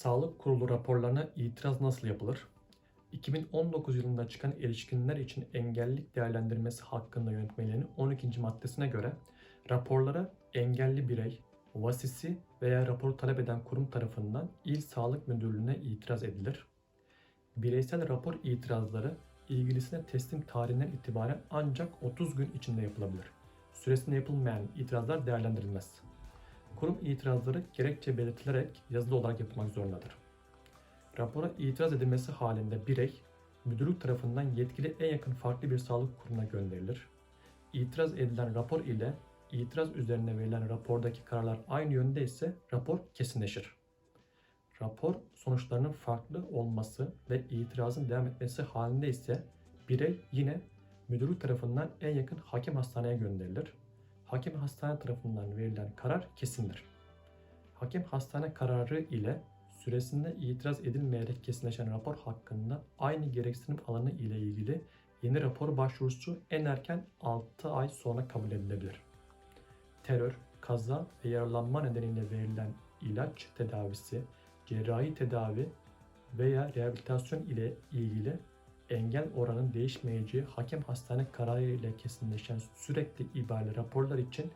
Sağlık Kurulu raporlarına itiraz nasıl yapılır? 2019 yılında çıkan erişkinler için engellilik değerlendirmesi hakkında yönetmeliğinin 12. maddesine göre raporlara engelli birey, vasisi veya raporu talep eden kurum tarafından İl Sağlık Müdürlüğü'ne itiraz edilir. Bireysel rapor itirazları ilgilisine teslim tarihinden itibaren ancak 30 gün içinde yapılabilir. Süresinde yapılmayan itirazlar değerlendirilmez. Kurum itirazları gerekçe belirtilerek yazılı olarak yapılmak zorundadır. Rapora itiraz edilmesi halinde birey, müdürlük tarafından yetkili en yakın farklı bir sağlık kurumuna gönderilir. İtiraz edilen rapor ile itiraz üzerine verilen rapordaki kararlar aynı yönde ise rapor kesinleşir. Rapor sonuçlarının farklı olması ve itirazın devam etmesi halinde ise birey yine müdürlük tarafından en yakın hakim hastaneye gönderilir. Hakim hastane tarafından verilen karar kesindir. Hakim hastane kararı ile süresinde itiraz edilmeyerek kesinleşen rapor hakkında aynı gereksinim alanı ile ilgili yeni rapor başvurusu en erken 6 ay sonra kabul edilebilir. Terör, kaza ve yaralanma nedeniyle verilen ilaç tedavisi, cerrahi tedavi veya rehabilitasyon ile ilgili engel oranın değişmeyeceği hakem hastane kararı ile kesinleşen sürekli ibareli raporlar için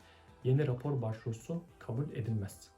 yeni rapor başvurusu kabul edilmez.